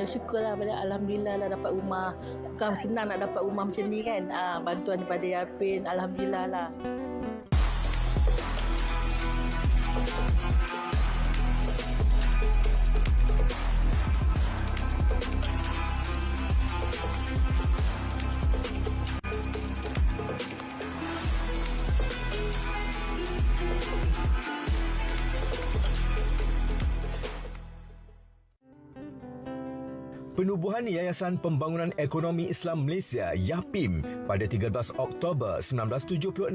Ya syukurlah pada Alhamdulillah lah dapat rumah. Bukan senang nak dapat rumah macam ni kan. Ah, bantuan daripada Yapin. Alhamdulillah lah. Penubuhan Yayasan Pembangunan Ekonomi Islam Malaysia YAPIM pada 13 Oktober 1976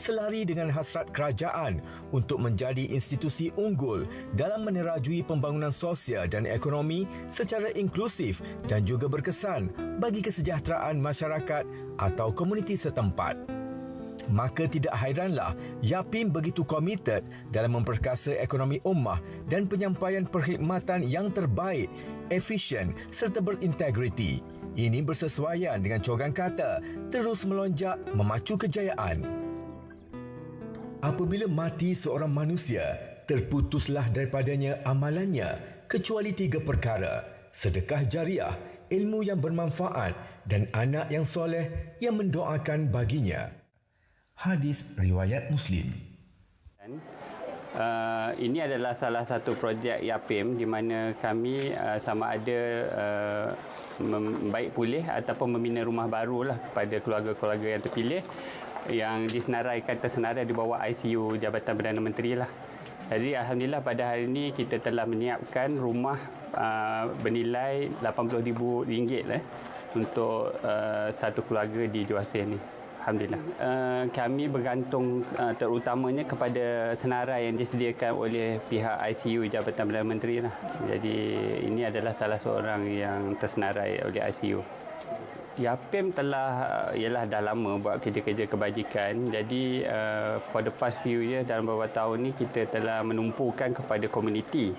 selari dengan hasrat kerajaan untuk menjadi institusi unggul dalam menerajui pembangunan sosial dan ekonomi secara inklusif dan juga berkesan bagi kesejahteraan masyarakat atau komuniti setempat. Maka tidak hairanlah YAPIM begitu komited dalam memperkasa ekonomi ummah dan penyampaian perkhidmatan yang terbaik, efisien serta berintegriti. Ini bersesuaian dengan cogan kata terus melonjak memacu kejayaan. Apabila mati seorang manusia, terputuslah daripadanya amalannya kecuali tiga perkara. Sedekah jariah, ilmu yang bermanfaat dan anak yang soleh yang mendoakan baginya. Hadis riwayat Muslim. Uh, ini adalah salah satu projek YAPIM di mana kami uh, sama ada uh, membaik pulih ataupun membina rumah baru lah kepada keluarga-keluarga yang terpilih yang disenaraikan tersenarai di bawah ICU Jabatan Perdana Menteri lah. Jadi Alhamdulillah pada hari ini kita telah menyiapkan rumah uh, bernilai RM80,000 lah, untuk uh, satu keluarga di Juasir ini. Alhamdulillah. Uh, kami bergantung uh, terutamanya kepada senarai yang disediakan oleh pihak ICU Jabatan Perdana Menteri lah. Jadi ini adalah salah seorang yang tersenarai oleh ICU. YAPIM telah uh, ialah dah lama buat kerja-kerja kebajikan. Jadi uh, for the past few years dalam beberapa tahun ni kita telah menumpukan kepada komuniti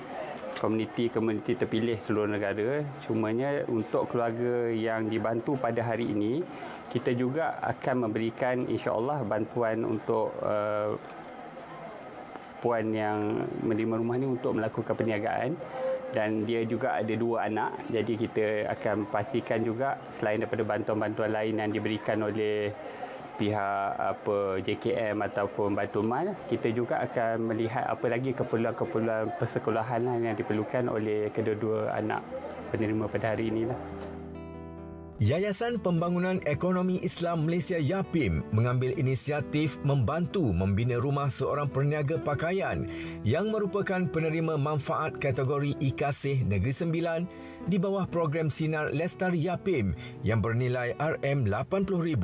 komuniti-komuniti terpilih seluruh negara. Cumanya untuk keluarga yang dibantu pada hari ini kita juga akan memberikan insya-Allah bantuan untuk uh, puan yang menerima rumah ni untuk melakukan perniagaan dan dia juga ada dua anak jadi kita akan pastikan juga selain daripada bantuan-bantuan lain yang diberikan oleh pihak apa JKM ataupun Batu Mal kita juga akan melihat apa lagi keperluan-keperluan persekolahan yang diperlukan oleh kedua-dua anak penerima pada hari ini lah. Yayasan Pembangunan Ekonomi Islam Malaysia YAPIM mengambil inisiatif membantu membina rumah seorang perniaga pakaian yang merupakan penerima manfaat kategori IKASIH Negeri Sembilan di bawah program Sinar Lestari YAPIM yang bernilai RM80,000.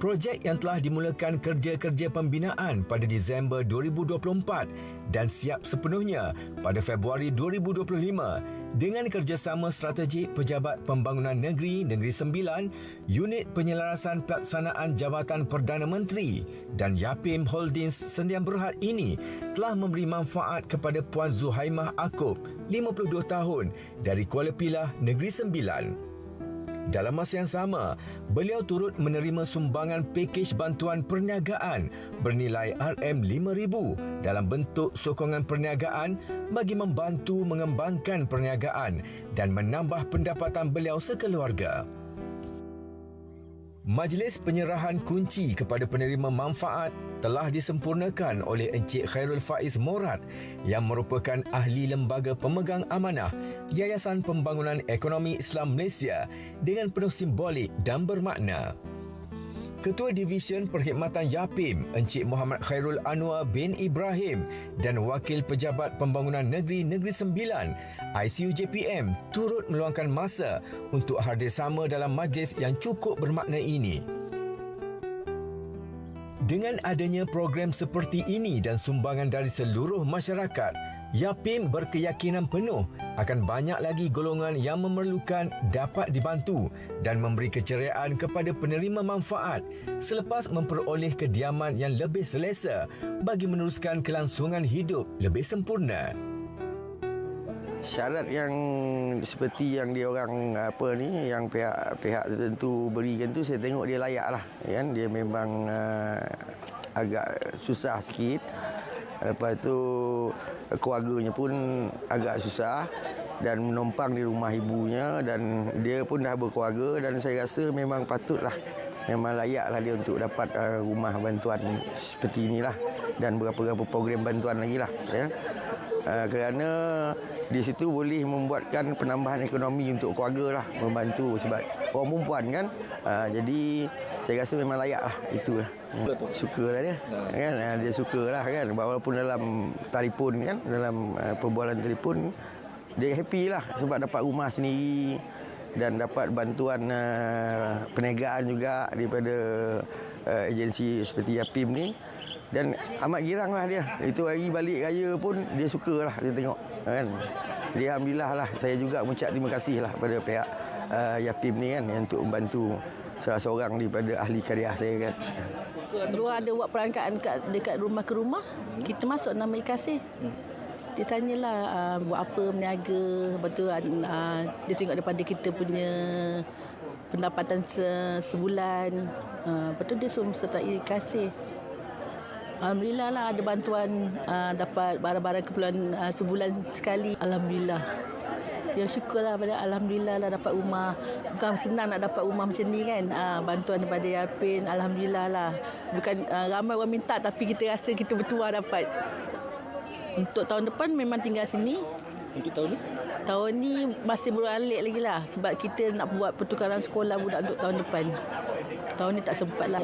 Projek yang telah dimulakan kerja-kerja pembinaan pada Disember 2024 dan siap sepenuhnya pada Februari 2025 dengan kerjasama strategik Pejabat Pembangunan Negeri Negeri Sembilan, Unit Penyelarasan Pelaksanaan Jabatan Perdana Menteri dan Yapim Holdings Sendian Berhad ini telah memberi manfaat kepada Puan Zuhaimah Akub, 52 tahun, dari Kuala Pilah, Negeri Sembilan. Dalam masa yang sama, beliau turut menerima sumbangan pakej bantuan perniagaan bernilai RM5,000 dalam bentuk sokongan perniagaan bagi membantu mengembangkan perniagaan dan menambah pendapatan beliau sekeluarga. Majlis penyerahan kunci kepada penerima manfaat telah disempurnakan oleh Encik Khairul Faiz Morad yang merupakan ahli lembaga pemegang amanah Yayasan Pembangunan Ekonomi Islam Malaysia dengan penuh simbolik dan bermakna. Ketua Divisyen Perkhidmatan YAPIM Encik Muhammad Khairul Anwar bin Ibrahim dan Wakil Pejabat Pembangunan Negeri Negeri Sembilan ICU JPM turut meluangkan masa untuk hadir sama dalam majlis yang cukup bermakna ini. Dengan adanya program seperti ini dan sumbangan dari seluruh masyarakat, Yapim berkeyakinan penuh akan banyak lagi golongan yang memerlukan dapat dibantu dan memberi keceriaan kepada penerima manfaat selepas memperoleh kediaman yang lebih selesa bagi meneruskan kelangsungan hidup lebih sempurna. Syarat yang seperti yang dia orang apa ni yang pihak pihak tertentu berikan tu saya tengok dia layak lah kan dia memang uh, agak susah sikit Lepas tu keluarganya pun agak susah. dan menumpang di rumah ibunya dan dia pun dah berkeluarga dan saya rasa memang patutlah memang layaklah dia untuk dapat uh, rumah bantuan seperti inilah dan beberapa-beberapa program bantuan lagi lah ya. Uh, kerana di situ boleh membuatkan penambahan ekonomi untuk keluarga lah membantu sebab orang perempuan kan? Uh, jadi saya rasa memang layak lah itulah. Suka lah dia kan? Uh, dia suka lah kan? Walaupun dalam telefon kan? Dalam uh, perbualan telefon dia happy lah sebab dapat rumah sendiri dan dapat bantuan uh, perniagaan juga daripada uh, agensi seperti Yapim ni dan amat girang lah dia itu hari balik raya pun dia suka lah dia tengok kan jadi Alhamdulillah lah saya juga mengucap terima kasih lah pada pihak uh, Yapim ni kan yang untuk membantu salah seorang daripada ahli karya saya kan Luar ada buat perangkaan dekat, dekat rumah ke rumah. Kita masuk nama kasih. Dia tanyalah uh, buat apa berniaga. Lepas tu uh, dia tengok daripada kita punya pendapatan se- sebulan. Uh, lepas tu dia suruh sertai kasih. Alhamdulillah lah ada bantuan uh, dapat barang-barang keperluan uh, sebulan sekali. Alhamdulillah. Ya syukurlah pada Alhamdulillah lah dapat rumah. Bukan senang nak dapat rumah macam ni kan. Uh, bantuan daripada Yapin. Alhamdulillah lah. Bukan uh, ramai orang minta tapi kita rasa kita bertuah dapat. Untuk tahun depan memang tinggal sini. Untuk tahun ni? Tahun ni masih beralik lagi lah. Sebab kita nak buat pertukaran sekolah budak untuk tahun depan. Tahun ni tak sempat lah.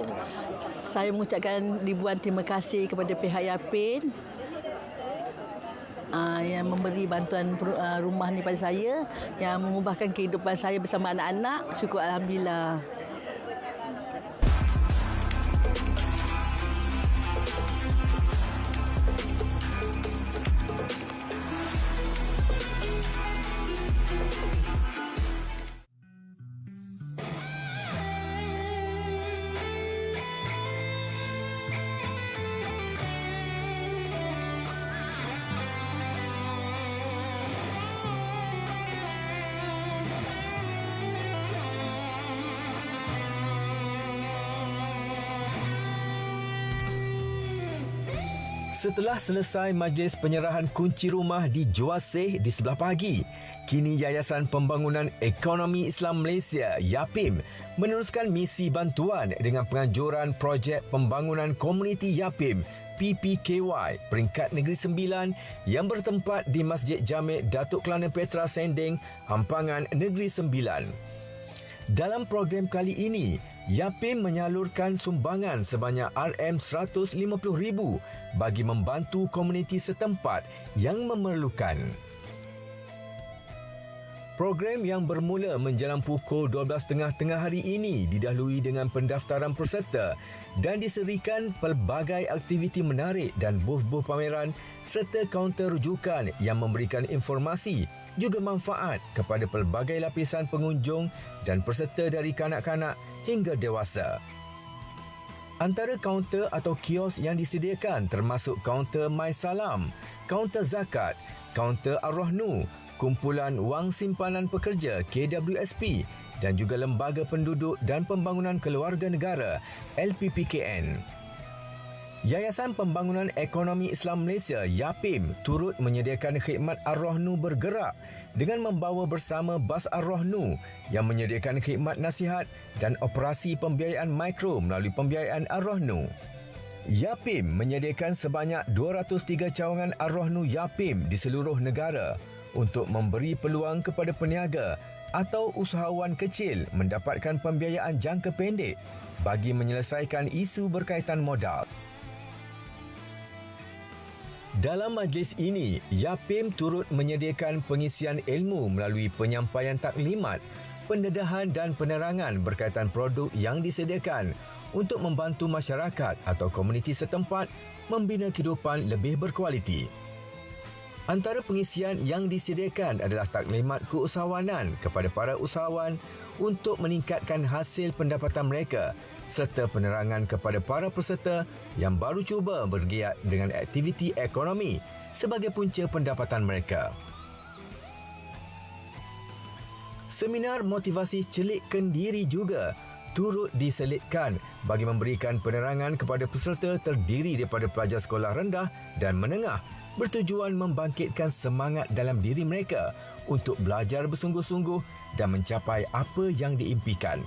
Saya mengucapkan ribuan terima kasih kepada pihak Yapin uh, yang memberi bantuan uh, rumah ni pada saya yang mengubahkan kehidupan saya bersama anak-anak. Syukur Alhamdulillah. Setelah selesai majlis penyerahan kunci rumah di Juaseh di sebelah pagi, kini Yayasan Pembangunan Ekonomi Islam Malaysia YAPIM meneruskan misi bantuan dengan penganjuran projek pembangunan komuniti YAPIM PPKY peringkat Negeri Sembilan yang bertempat di Masjid Jamek Datuk Kelana Petra Sending, Hampangan Negeri Sembilan. Dalam program kali ini, Yapim menyalurkan sumbangan sebanyak RM150,000 bagi membantu komuniti setempat yang memerlukan. Program yang bermula menjelang pukul 12.30 tengah hari ini didahului dengan pendaftaran peserta dan diserikan pelbagai aktiviti menarik dan buh-buh pameran serta kaunter rujukan yang memberikan informasi juga manfaat kepada pelbagai lapisan pengunjung dan peserta dari kanak-kanak hingga dewasa. Antara kaunter atau kios yang disediakan termasuk kaunter My Salam, kaunter zakat, kaunter Ar-Rahnu, kumpulan wang simpanan pekerja KWSP dan juga Lembaga Penduduk dan Pembangunan Keluarga Negara LPPKN. Yayasan Pembangunan Ekonomi Islam Malaysia YAPIM turut menyediakan khidmat Ar-Rahnu bergerak dengan membawa bersama bas Ar-Rahnu yang menyediakan khidmat nasihat dan operasi pembiayaan mikro melalui pembiayaan Ar-Rahnu. YAPIM menyediakan sebanyak 203 cawangan Ar-Rahnu YAPIM di seluruh negara untuk memberi peluang kepada peniaga atau usahawan kecil mendapatkan pembiayaan jangka pendek bagi menyelesaikan isu berkaitan modal. Dalam majlis ini, Yapim turut menyediakan pengisian ilmu melalui penyampaian taklimat, pendedahan dan penerangan berkaitan produk yang disediakan untuk membantu masyarakat atau komuniti setempat membina kehidupan lebih berkualiti. Antara pengisian yang disediakan adalah taklimat keusahawanan kepada para usahawan untuk meningkatkan hasil pendapatan mereka serta penerangan kepada para peserta yang baru cuba bergiat dengan aktiviti ekonomi sebagai punca pendapatan mereka. Seminar motivasi celikkan diri juga turut diselitkan bagi memberikan penerangan kepada peserta terdiri daripada pelajar sekolah rendah dan menengah bertujuan membangkitkan semangat dalam diri mereka untuk belajar bersungguh-sungguh dan mencapai apa yang diimpikan.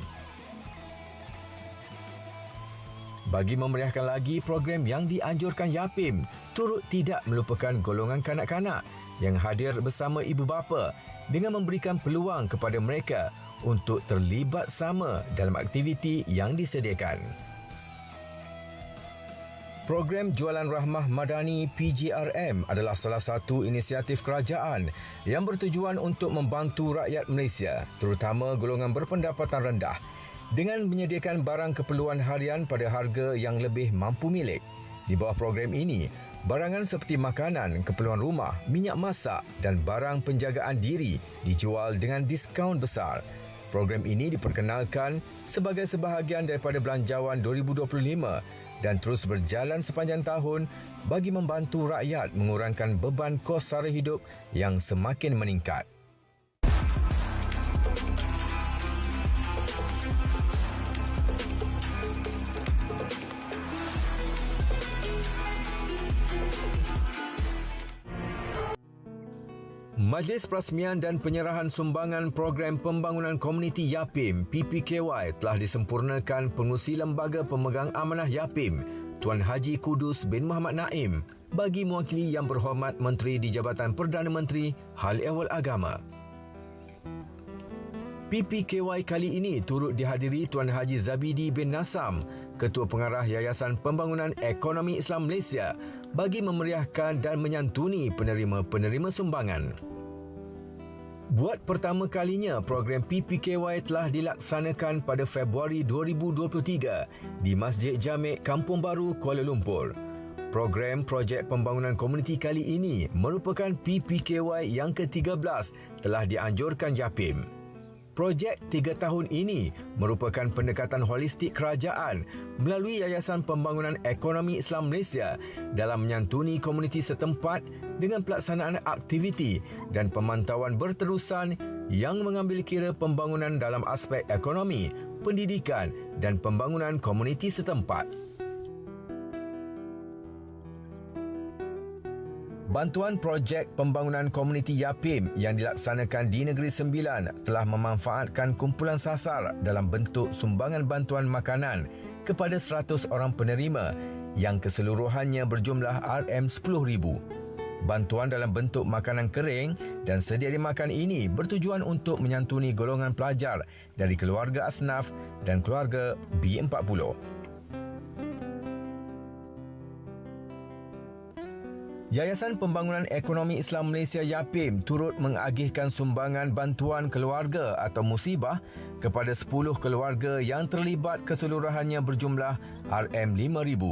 Bagi memeriahkan lagi program yang dianjurkan Yapim, turut tidak melupakan golongan kanak-kanak yang hadir bersama ibu bapa dengan memberikan peluang kepada mereka untuk terlibat sama dalam aktiviti yang disediakan. Program Jualan Rahmah Madani PGRM adalah salah satu inisiatif kerajaan yang bertujuan untuk membantu rakyat Malaysia, terutama golongan berpendapatan rendah dengan menyediakan barang keperluan harian pada harga yang lebih mampu milik. Di bawah program ini, barangan seperti makanan, keperluan rumah, minyak masak dan barang penjagaan diri dijual dengan diskaun besar. Program ini diperkenalkan sebagai sebahagian daripada Belanjawan 2025 dan terus berjalan sepanjang tahun bagi membantu rakyat mengurangkan beban kos sara hidup yang semakin meningkat. Majlis Perasmian dan Penyerahan Sumbangan Program Pembangunan Komuniti YAPIM PPKY telah disempurnakan pengusi Lembaga Pemegang Amanah YAPIM Tuan Haji Kudus bin Muhammad Naim bagi mewakili Yang Berhormat Menteri di Jabatan Perdana Menteri Hal Ehwal Agama. PPKY kali ini turut dihadiri Tuan Haji Zabidi bin Nasam, Ketua Pengarah Yayasan Pembangunan Ekonomi Islam Malaysia bagi memeriahkan dan menyantuni penerima-penerima sumbangan. Buat pertama kalinya, program PPKY telah dilaksanakan pada Februari 2023 di Masjid Jamek Kampung Baru, Kuala Lumpur. Program projek pembangunan komuniti kali ini merupakan PPKY yang ke-13 telah dianjurkan JAPIM. Projek tiga tahun ini merupakan pendekatan holistik kerajaan melalui Yayasan Pembangunan Ekonomi Islam Malaysia dalam menyantuni komuniti setempat dengan pelaksanaan aktiviti dan pemantauan berterusan yang mengambil kira pembangunan dalam aspek ekonomi, pendidikan dan pembangunan komuniti setempat. Bantuan projek pembangunan komuniti Yapim yang dilaksanakan di Negeri Sembilan telah memanfaatkan kumpulan sasar dalam bentuk sumbangan bantuan makanan kepada 100 orang penerima yang keseluruhannya berjumlah RM10,000. Bantuan dalam bentuk makanan kering dan sedia dimakan ini bertujuan untuk menyantuni golongan pelajar dari keluarga asnaf dan keluarga B40. Yayasan Pembangunan Ekonomi Islam Malaysia YAPIM turut mengagihkan sumbangan bantuan keluarga atau musibah kepada 10 keluarga yang terlibat keseluruhannya berjumlah RM5,000.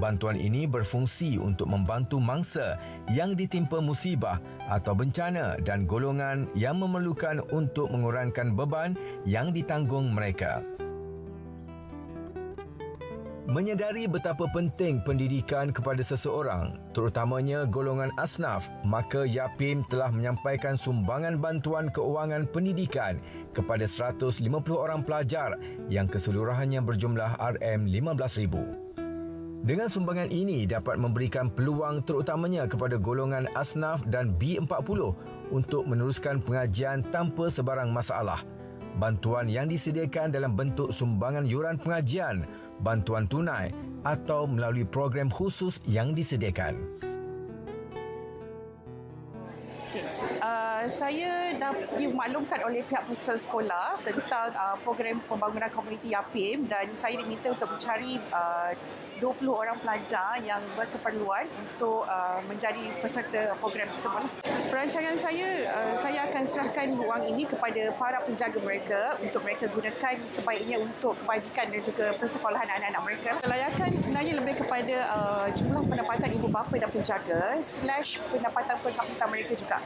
Bantuan ini berfungsi untuk membantu mangsa yang ditimpa musibah atau bencana dan golongan yang memerlukan untuk mengurangkan beban yang ditanggung mereka. Menyedari betapa penting pendidikan kepada seseorang, terutamanya golongan asnaf, maka Yapim telah menyampaikan sumbangan bantuan keuangan pendidikan kepada 150 orang pelajar yang keseluruhannya berjumlah RM15,000. Dengan sumbangan ini dapat memberikan peluang terutamanya kepada golongan asnaf dan B40 untuk meneruskan pengajian tanpa sebarang masalah. Bantuan yang disediakan dalam bentuk sumbangan yuran pengajian bantuan tunai atau melalui program khusus yang disediakan. Saya dah dimaklumkan oleh pihak pengurusan sekolah tentang uh, program pembangunan komuniti YAPIM dan saya diminta untuk mencari uh, 20 orang pelajar yang berkeperluan untuk uh, menjadi peserta program tersebut. Perancangan saya, uh, saya akan serahkan wang ini kepada para penjaga mereka untuk mereka gunakan sebaiknya untuk kebajikan dan juga persekolahan anak-anak mereka. Kelayakan sebenarnya lebih kepada uh, jumlah pendapatan ibu bapa dan penjaga slash pendapatan per kapita mereka juga.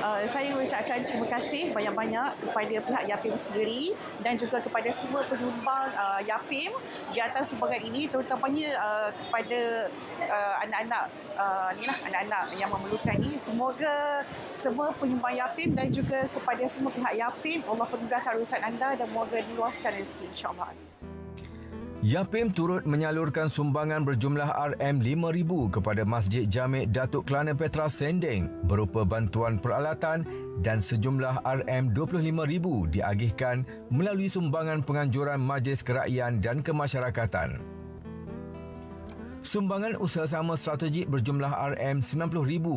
Uh, saya mengucapkan terima kasih banyak-banyak kepada pihak YAPIM sendiri dan juga kepada semua penyumbang uh, YAPIM di atas sumbangan ini terutamanya uh, kepada uh, anak-anak uh, ni lah anak-anak yang memerlukan ini. Semoga semua penyumbang Yapim dan juga kepada semua pihak Yapim Allah permudahkan urusan anda dan semoga diluaskan rezeki insyaallah Yapim turut menyalurkan sumbangan berjumlah RM5,000 kepada Masjid Jamik Datuk Kelana Petra Sending berupa bantuan peralatan dan sejumlah RM25,000 diagihkan melalui sumbangan penganjuran Majlis Kerakyaan dan Kemasyarakatan. Sumbangan usaha sama strategik berjumlah RM90,000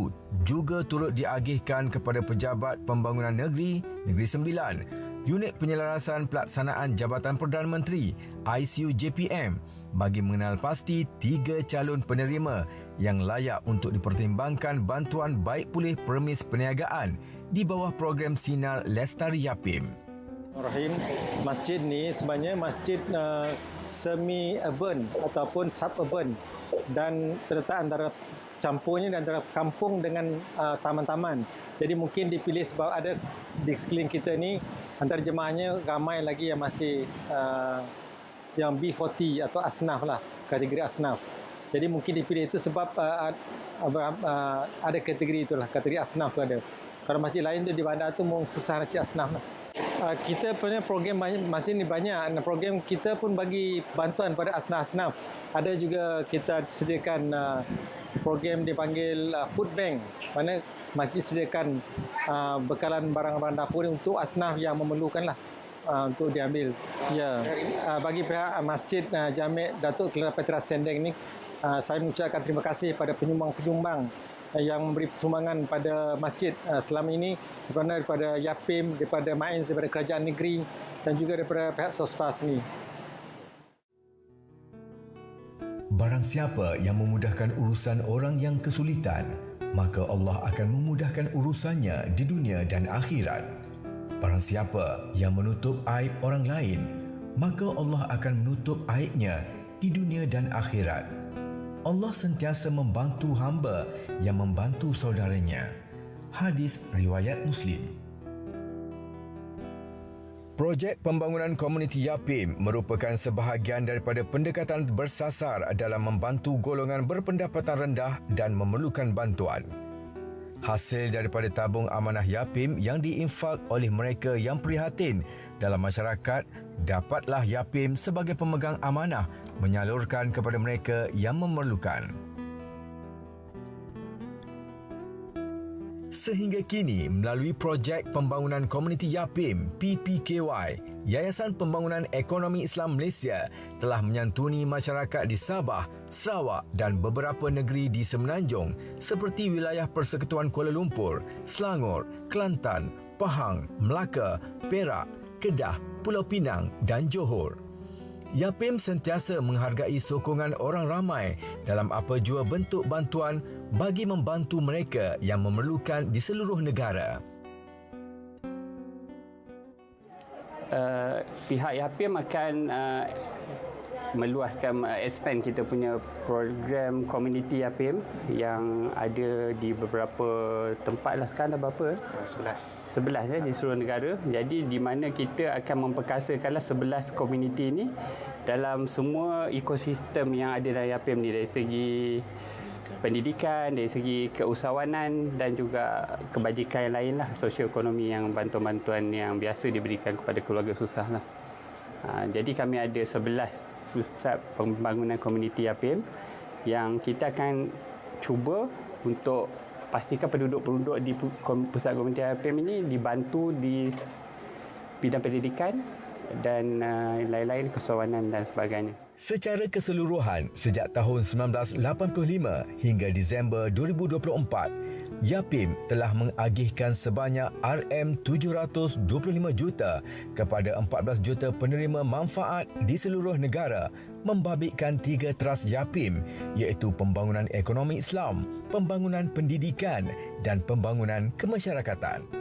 juga turut diagihkan kepada Pejabat Pembangunan Negeri Negeri Sembilan Unit Penyelarasan Pelaksanaan Jabatan Perdana Menteri ICU JPM bagi mengenal pasti tiga calon penerima yang layak untuk dipertimbangkan bantuan baik pulih permis perniagaan di bawah program Sinar Lestari Yapim. Rahim, masjid ni sebenarnya masjid uh, semi urban ataupun suburban dan terletak antara campurnya antara kampung dengan uh, taman-taman. Jadi mungkin dipilih sebab ada di sekeliling kita ni antara jemaahnya ramai lagi yang masih uh, yang B40 atau asnaf lah, kategori asnaf. Jadi mungkin dipilih itu sebab uh, uh, uh, ada kategori itulah, kategori asnaf tu ada. Kalau masjid lain tu di bandar tu mau susah nak cari asnaf lah. Uh, kita punya program banyak, masjid ni banyak. Dan program kita pun bagi bantuan pada asnaf-asnaf. Ada juga kita sediakan uh, program dipanggil uh, food bank. Mana masjid sediakan uh, bekalan barang-barang dapur untuk asnaf yang memerlukan lah uh, untuk diambil. Ya, uh, bagi pihak masjid uh, Jamik Datuk Kelana Petra Sendeng ni, uh, saya mengucapkan terima kasih pada penyumbang-penyumbang uh, yang memberi sumbangan pada masjid uh, selama ini daripada, daripada Yapim, daripada Mains, daripada kerajaan negeri dan juga daripada pihak swasta sini. Barang siapa yang memudahkan urusan orang yang kesulitan, maka Allah akan memudahkan urusannya di dunia dan akhirat. Barang siapa yang menutup aib orang lain, maka Allah akan menutup aibnya di dunia dan akhirat. Allah sentiasa membantu hamba yang membantu saudaranya. Hadis riwayat Muslim. Projek pembangunan komuniti Yapim merupakan sebahagian daripada pendekatan bersasar dalam membantu golongan berpendapatan rendah dan memerlukan bantuan. Hasil daripada tabung amanah Yapim yang diinfak oleh mereka yang prihatin dalam masyarakat dapatlah Yapim sebagai pemegang amanah menyalurkan kepada mereka yang memerlukan. Sehingga kini, melalui projek pembangunan komuniti Yapim PPKY, Yayasan Pembangunan Ekonomi Islam Malaysia telah menyantuni masyarakat di Sabah, Sarawak dan beberapa negeri di Semenanjung seperti wilayah Persekutuan Kuala Lumpur, Selangor, Kelantan, Pahang, Melaka, Perak, Kedah, Pulau Pinang dan Johor. Yapim sentiasa menghargai sokongan orang ramai dalam apa jua bentuk bantuan bagi membantu mereka yang memerlukan di seluruh negara. Uh, pihak Yapim akan uh, meluaskan uh, expand kita punya program community Yapim yang ada di beberapa tempat lah sekarang dah berapa? 11. 11 ya di seluruh negara. Jadi di mana kita akan memperkasakanlah 11 community ini dalam semua ekosistem yang ada dalam Yapim ni dari segi pendidikan, dari segi keusahawanan dan juga kebajikan yang lain lah, sosioekonomi yang bantuan-bantuan yang biasa diberikan kepada keluarga susah lah. Ha, jadi kami ada 11 pusat pembangunan komuniti Yapim yang kita akan cuba untuk pastikan penduduk-penduduk di pusat komuniti Yapim ini dibantu di bidang pendidikan dan uh, lain-lain kesewanan dan sebagainya. Secara keseluruhan, sejak tahun 1985 hingga Disember 2024, Yapim telah mengagihkan sebanyak RM725 juta kepada 14 juta penerima manfaat di seluruh negara membabitkan tiga teras Yapim iaitu pembangunan ekonomi Islam, pembangunan pendidikan dan pembangunan kemasyarakatan.